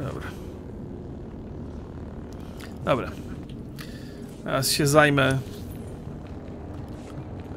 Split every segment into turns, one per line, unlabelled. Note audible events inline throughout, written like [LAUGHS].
Dobra. Dobra. Teraz się zajmę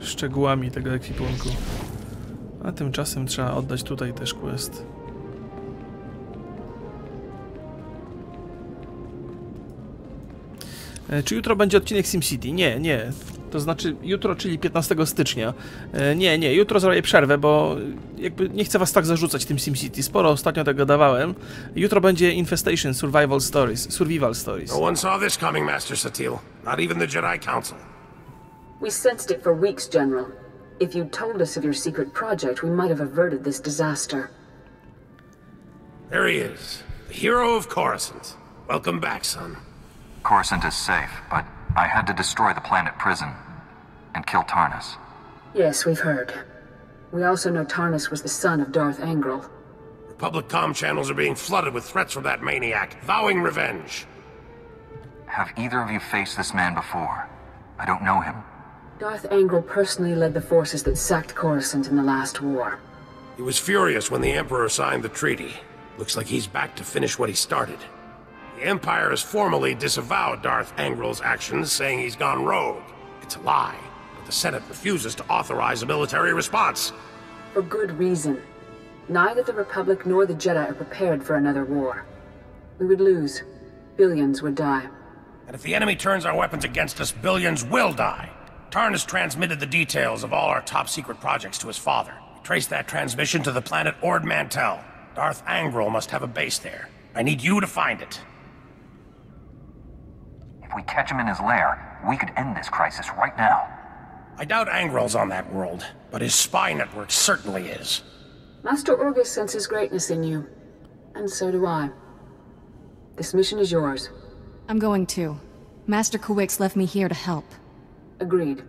szczegółami tego ekwipunku. A tymczasem trzeba oddać tutaj też quest. E, czy jutro będzie odcinek SimCity? Nie, nie. To znaczy jutro, czyli 15 stycznia. E, Nie, nie, jutro zrobię przerwę, bo jakby nie chcę was tak zarzucać tym SimCity. Sporo ostatnio tego dawałem. Jutro będzie Infestation Survival Stories. Survival Stories.
No one saw this coming, Master Satil. Not even the Jedi Council.
We sensed it for weeks, General. If you'd told us of your secret project, we might have averted this disaster.
There he is, the hero of Coruscant. Welcome back, son.
Coruscant is safe, but I had to destroy the planet prison and kill Tarnus.
Yes, we've heard. We also know Tarnus was the son of Darth Angral.
Republic comm channels are being flooded with threats from that maniac, vowing revenge.
Have either of you faced this man before? I don't know him.
Darth Angral personally led the forces that sacked Coruscant in the last war.
He was furious when the Emperor signed the treaty. Looks like he's back to finish what he started. The Empire has formally disavowed Darth Angral's actions, saying he's gone rogue. It's a lie, but the Senate refuses to authorize a military response.
For good reason. Neither the Republic nor the Jedi are prepared for another war. We would lose. Billions would die.
And if the enemy turns our weapons against us, billions will die. Tarn transmitted the details of all our top secret projects to his father. We traced that transmission to the planet Ord Mantell. Darth Angral must have a base there. I need you to find it.
If we catch him in his lair, we could end this crisis right now.
I doubt Angrel's on that world, but his spy network certainly is.
Master Orgus senses greatness in you. And so do I. This mission is yours.
I'm going too. Master Kuwix left me here to help.
Agreed.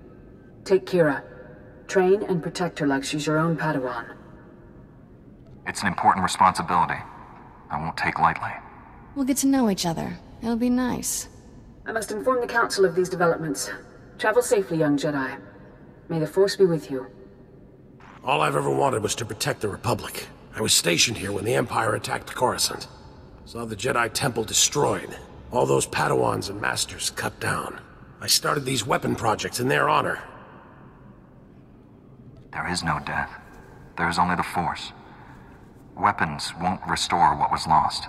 Take Kira. Train and protect her like she's your own Padawan.
It's an important responsibility. I won't take lightly.
We'll get to know each other. It'll be nice.
I must inform the Council of these developments. Travel safely, young Jedi. May the Force be with you.
All I've ever wanted was to protect the Republic. I was stationed here when the Empire attacked Coruscant. Saw the Jedi Temple destroyed. All those Padawans and Masters cut down. I started these weapon projects in their honor.
There is no death. There is only the Force. Weapons won't restore what was lost.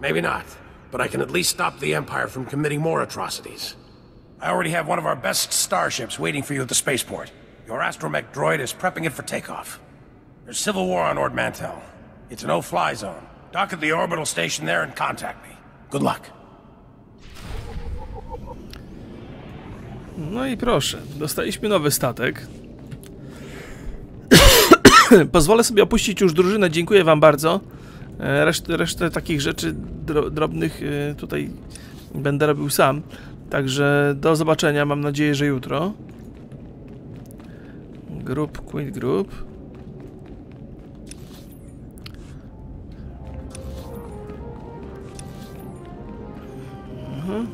Maybe not, but I can at least stop the Empire from committing more atrocities. I already have one of our best starships waiting for you at the spaceport. Your astromech droid is prepping it for takeoff. There's civil war on Ord Mantell. It's a no-fly zone. Dock at the orbital station there and contact me. Good luck.
No i proszę, dostaliśmy nowy statek. [COUGHS] Pozwolę sobie opuścić już drużynę, dziękuję wam bardzo. E, Resztę, resztę takich rzeczy dro, drobnych e, tutaj będę robił sam. Także do zobaczenia, mam nadzieję, że jutro. Group, quit group. Mhm.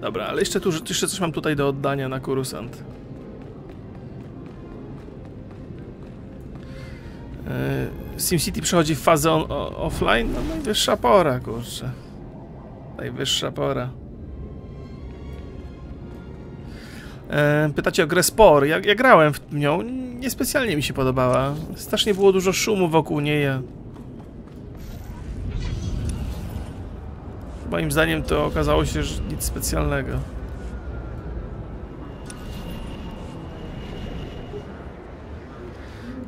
Dobra, ale jeszcze tu jeszcze coś mam tutaj do oddania na Kurusant. SimCity przechodzi w fazę on, o, offline? No najwyższa pora, kurczę. Najwyższa pora. E, pytacie o grę Spor. Ja, ja grałem w nią, niespecjalnie mi się podobała. Strasznie było dużo szumu wokół niej. Moim zdaniem to okazało się, że nic specjalnego.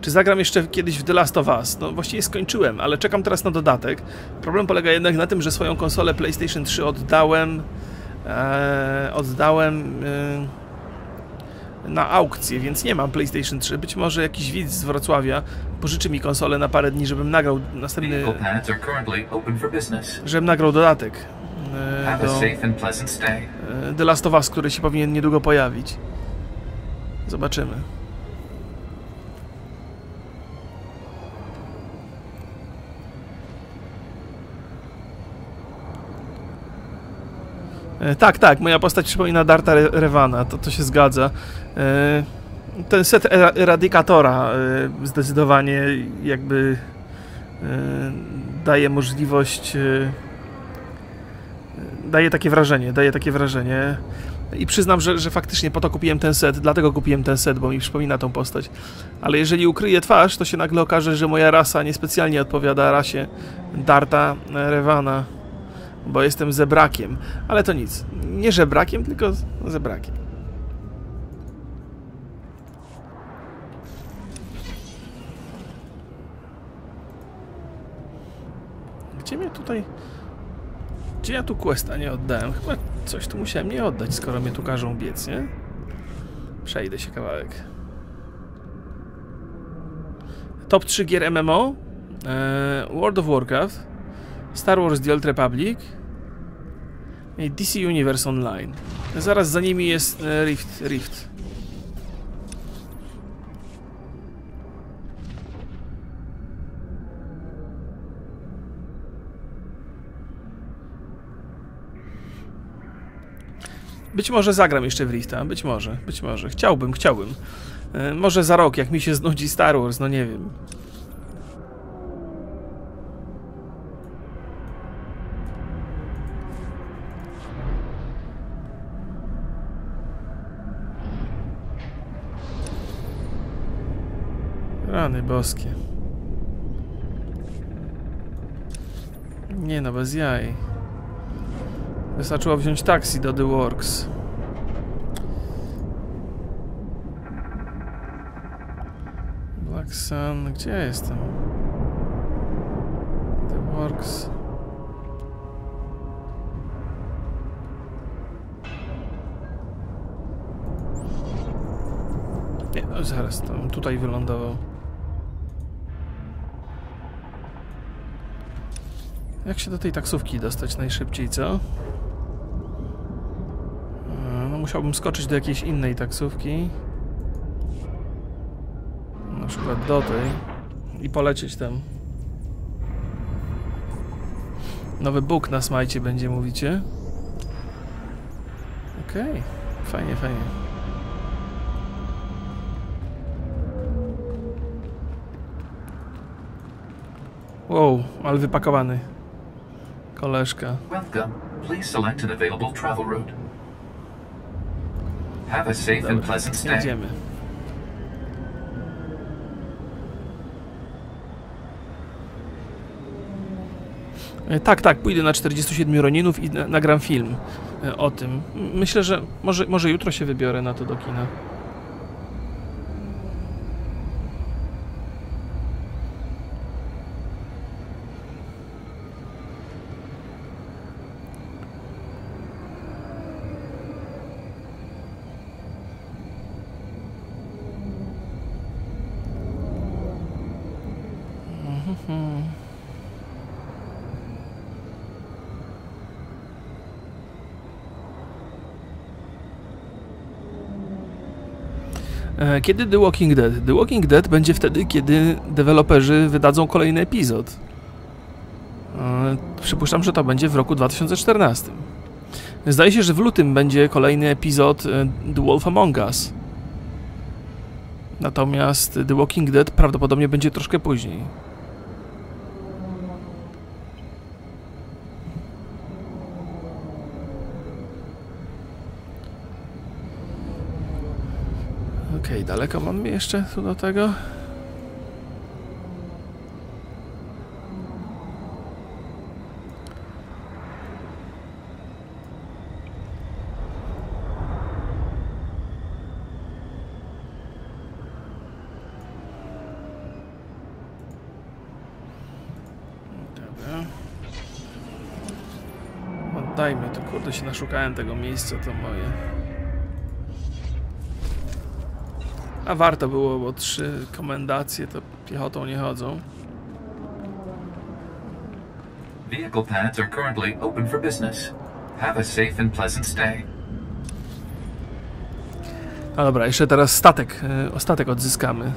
Czy zagram jeszcze kiedyś w The Last of Us? No właściwie skończyłem, ale czekam teraz na dodatek. Problem polega jednak na tym, że swoją konsolę PlayStation 3 oddałem e, oddałem e, na aukcję, więc nie mam PlayStation 3. Być może jakiś widz z Wrocławia pożyczy mi konsolę na parę dni, żebym nagrał następny, żebym nagrał dodatek e, do e, The Last of Us, który się powinien niedługo pojawić. Zobaczymy. Tak, tak, moja postać przypomina Darta Re- Revana, to, to się zgadza. E, Ten set era- Eradikatora e, zdecydowanie jakby e, daje możliwość, e, daje takie wrażenie, daje takie wrażenie. I przyznam, że, że faktycznie po to kupiłem ten set, dlatego kupiłem ten set, bo mi przypomina tą postać. Ale jeżeli ukryję twarz, to się nagle okaże, że moja rasa niespecjalnie odpowiada rasie Darta Revana, bo jestem zebrakiem. Ale to nic. Nie żebrakiem, tylko zebrakiem. Gdzie mnie tutaj... Gdzie ja tu questa nie oddałem? Chyba coś tu musiałem nie oddać, skoro mnie tu każą biec, nie? Przejdę się kawałek. Top 3 gier MMO. Eee, World of Warcraft. Star Wars The Old Republic. I DC Universe Online. Zaraz za nimi jest e, Rift. Rift. Być może zagram jeszcze w Rifta, być może, być może. Chciałbym, chciałbym. E, może za rok, jak mi się znudzi Star Wars, no nie wiem. Rany boskie. Nie no, bez jaj. Wystarczyło wziąć taksi do The Works. Black Sun, gdzie ja jestem? The Works. Nie, no zaraz, tam tutaj wylądował. Jak się do tej taksówki dostać najszybciej, co? E, No musiałbym skoczyć do jakiejś innej taksówki. Na przykład do tej. I polecieć tam. Nowy Bóg na smajcie będzie, mówicie? Okej, okay. fajnie, fajnie. Wow, ale wypakowany. Koleżka.
Welcome. Please select an available travel route. Have a safe and pleasant stay.
Jedziemy. E, Tak, tak, pójdę na 47 Roninów i na- nagram film e, o tym. Myślę, że może, może jutro się wybiorę na to do kina. E, Kiedy The Walking Dead? The Walking Dead będzie wtedy, kiedy deweloperzy wydadzą kolejny epizod. E, Przypuszczam, że to będzie w roku 2014. Zdaje się, że w lutym będzie kolejny epizod e, The Wolf Among Us. Natomiast The Walking Dead prawdopodobnie będzie troszkę później. Okej, daleko mamy jeszcze tu do tego? Oddajmy to, kurde się naszukałem tego miejsca, to moje. A warto było, bo trzy komendacje to piechotą nie chodzą.
Vehicle pads are currently open for business. Have a safe and pleasant stay.
No dobra, jeszcze teraz statek. e, O statek odzyskamy.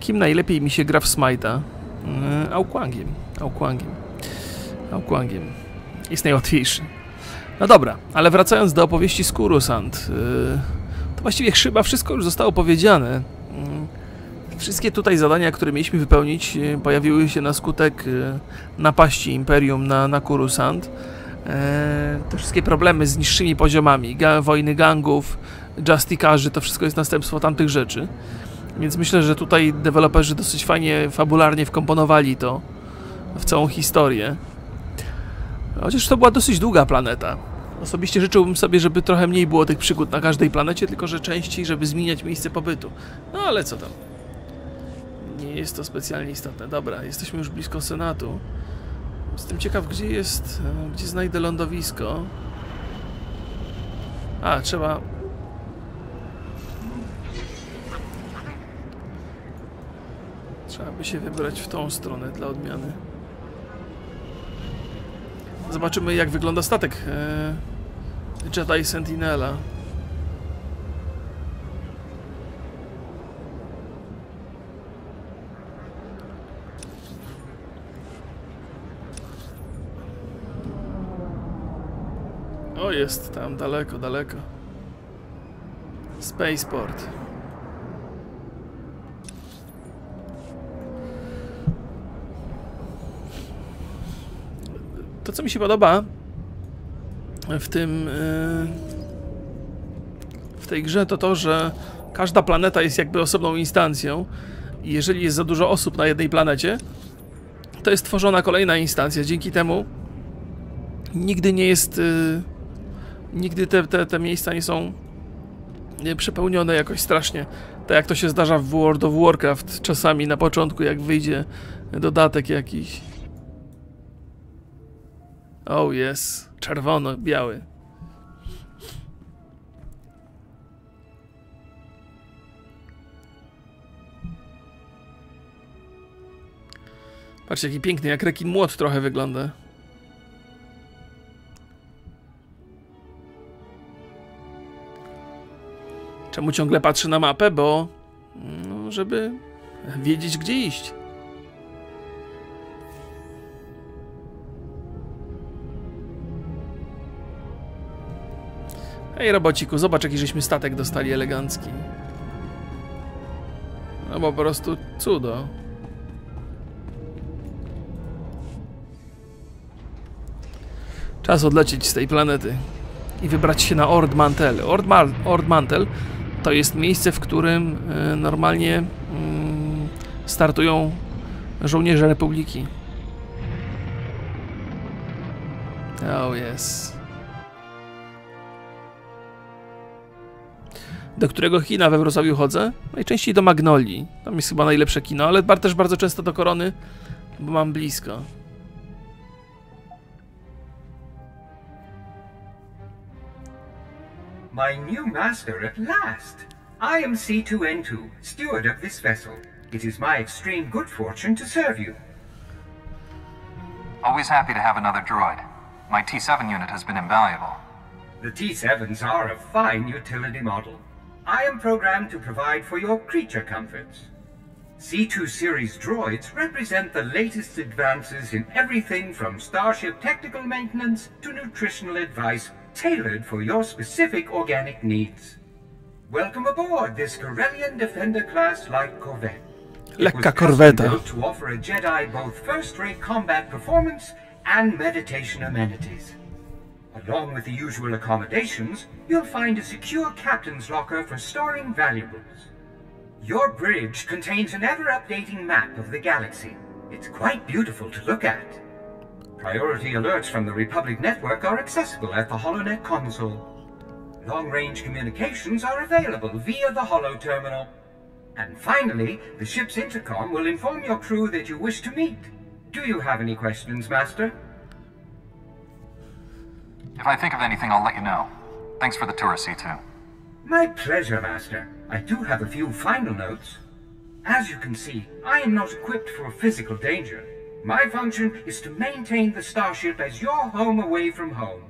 Kim najlepiej mi się gra w Smite'a? E, Aukłangiem. Aukłangiem. Aukłangiem. Jest najłatwiejszy. No dobra, ale wracając do opowieści z Kurusant. To właściwie chyba wszystko już zostało powiedziane. Mm, Wszystkie tutaj zadania, które mieliśmy wypełnić, e, pojawiły się na skutek e, napaści Imperium na, na Kurusant. e, te wszystkie problemy z niższymi poziomami, wojny gangów, justikarzy, to wszystko jest następstwo tamtych rzeczy. Więc myślę, że tutaj deweloperzy dosyć fajnie, fabularnie wkomponowali to w całą historię. Chociaż to była dosyć długa planeta. Osobiście życzyłbym sobie, żeby trochę mniej było tych przygód na każdej planecie, tylko że częściej, żeby zmieniać miejsce pobytu. No ale co tam. Nie jest to specjalnie istotne. Dobra, jesteśmy już blisko Senatu. Jestem ciekaw, gdzie jest, e, gdzie znajdę lądowisko. A, trzeba... Trzeba by się wybrać w tą stronę dla odmiany. Zobaczymy, jak wygląda statek e, Jedi Sentinela. O, jest tam daleko, daleko. Spaceport. To, co mi się podoba w tym. yy, w tej grze, to to, że każda planeta jest jakby osobną instancją. I jeżeli jest za dużo osób na jednej planecie, to jest tworzona kolejna instancja. Dzięki temu nigdy nie jest. yy, nigdy te, te, te miejsca nie są nie, przepełnione jakoś strasznie. Tak jak to się zdarza w World of Warcraft czasami na początku, jak wyjdzie dodatek jakiś. Oh yes, czerwono, biały. Patrzcie, jaki piękny, jak rekin młot trochę wygląda. Czemu ciągle patrzy na mapę? Bo... No, żeby wiedzieć, gdzie iść. Ej, robociku, zobacz, jaki żeśmy statek dostali elegancki. No po prostu cudo. Czas odlecieć z tej planety i wybrać się na Ord Mantel. Ord, Ma Ord Mantel to jest miejsce, w którym y, normalnie y, startują żołnierze Republiki. Oh yes. Do którego kina we Wrocławiu chodzę? Najczęściej do Magnolii. Tam jest chyba najlepsze kino, ale też bardzo często do Korony, bo mam blisko.
My new master at last! I am C2N2, steward of this vessel. It is my extreme good fortune to serve you.
Always happy to have another droid. My T7 unit has been invaluable.
The T7s are a fine utility model. I am programmed to provide for your creature comforts. C2 series droids represent the latest advances in everything from Starship technical maintenance to nutritional advice tailored for your specific organic needs. Welcome aboard this Corellian Defender class light corvette.
Lekka korweta.
built to offer a Jedi both first-rate combat performance and meditation amenities. Along with the usual accommodations, you'll find a secure captain's locker for storing valuables. Your bridge contains an ever-updating map of the galaxy. It's quite beautiful to look at. Priority alerts from the Republic Network are accessible at the HoloNet console. Long-range communications are available via the Holo Terminal. And finally, the ship's intercom will inform your crew that you wish to meet. Do you have any questions, Master?
If I think of anything, I'll let you know. Thanks for the tour, C2.
My pleasure, Master. I do have a few final notes. As you can see, I am not equipped for physical danger. My function is to maintain the starship as your home away from home.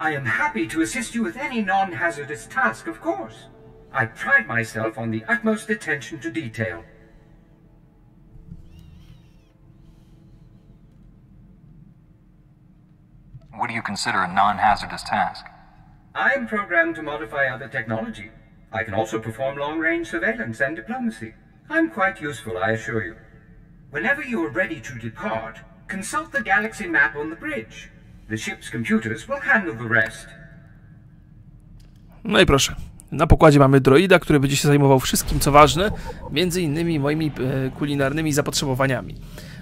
I am happy to assist you with any non-hazardous task, of course. I pride myself on the utmost attention to detail.
What do you consider a non-hazardous task?
I am programmed to modify other technology. I can also perform long-range surveillance and diplomacy. I'm quite useful, I assure you. Whenever you are ready to depart, consult the galaxy map on the bridge. The ship's computers will handle the rest.
No i proszę. Na pokładzie mamy droida, który będzie się zajmował wszystkim, co ważne, między innymi moimi e, kulinarnymi zapotrzebowaniami.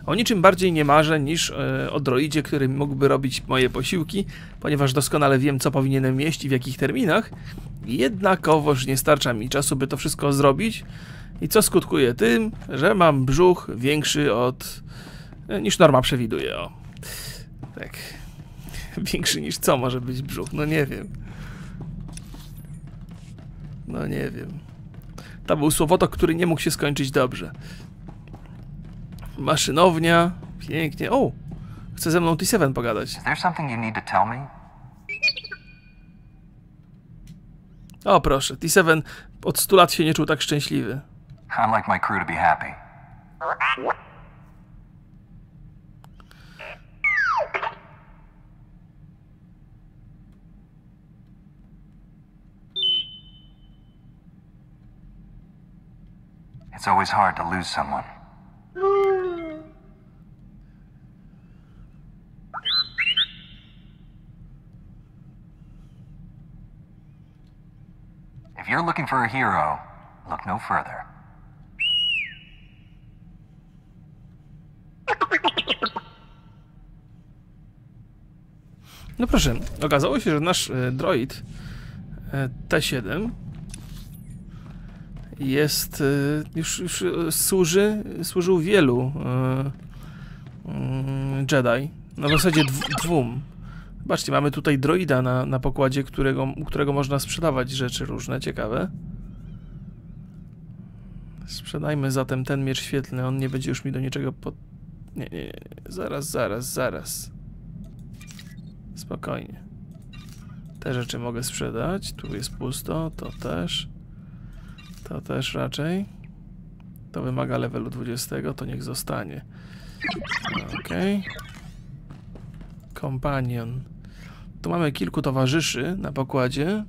O niczym bardziej nie marzę niż e, o droidzie, który mógłby robić moje posiłki, ponieważ doskonale wiem, co powinienem jeść i w jakich terminach. Jednakowoż nie starcza mi czasu, by to wszystko zrobić. I co skutkuje tym, że mam brzuch większy od... e, niż norma przewiduje, o. Tak. [LAUGHS] Większy niż co może być brzuch? No nie wiem. No nie wiem. To był słowotok, który nie mógł się skończyć dobrze. Maszynownia. Pięknie. O! Chce ze mną T7 pogadać.
Is there something you need to tell me?
O proszę, T7 od 100 lat się nie czuł tak szczęśliwy.
I'd like my crew to be happy. It's always hard to lose someone. Looking for a hero, look no further.
No proszę, okazało się, że nasz e, droid e, T7 jest e, już, już służy, służył wielu mm, Jedi. No w zasadzie dw dwóm. Zobaczcie, mamy tutaj droida na, na pokładzie, którego, którego można sprzedawać rzeczy różne, ciekawe. Sprzedajmy zatem ten miecz świetlny, on nie będzie już mi do niczego pod... Nie, nie, nie, zaraz, zaraz, zaraz. Spokojnie. Te rzeczy mogę sprzedać. Tu jest pusto, to też. To też raczej. To wymaga levelu 20, to niech zostanie. Okej. Companion. Tu mamy kilku towarzyszy na pokładzie.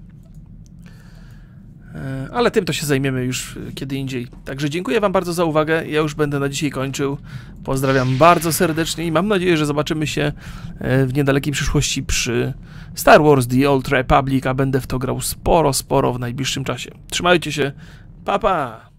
E, Ale tym to się zajmiemy już e, kiedy indziej. Także dziękuję Wam bardzo za uwagę. Ja już będę na dzisiaj kończył. Pozdrawiam bardzo serdecznie i mam nadzieję, że zobaczymy się e, w niedalekiej przyszłości przy Star Wars The Old Republic, a będę w to grał sporo, sporo w najbliższym czasie. Trzymajcie się. Pa, pa!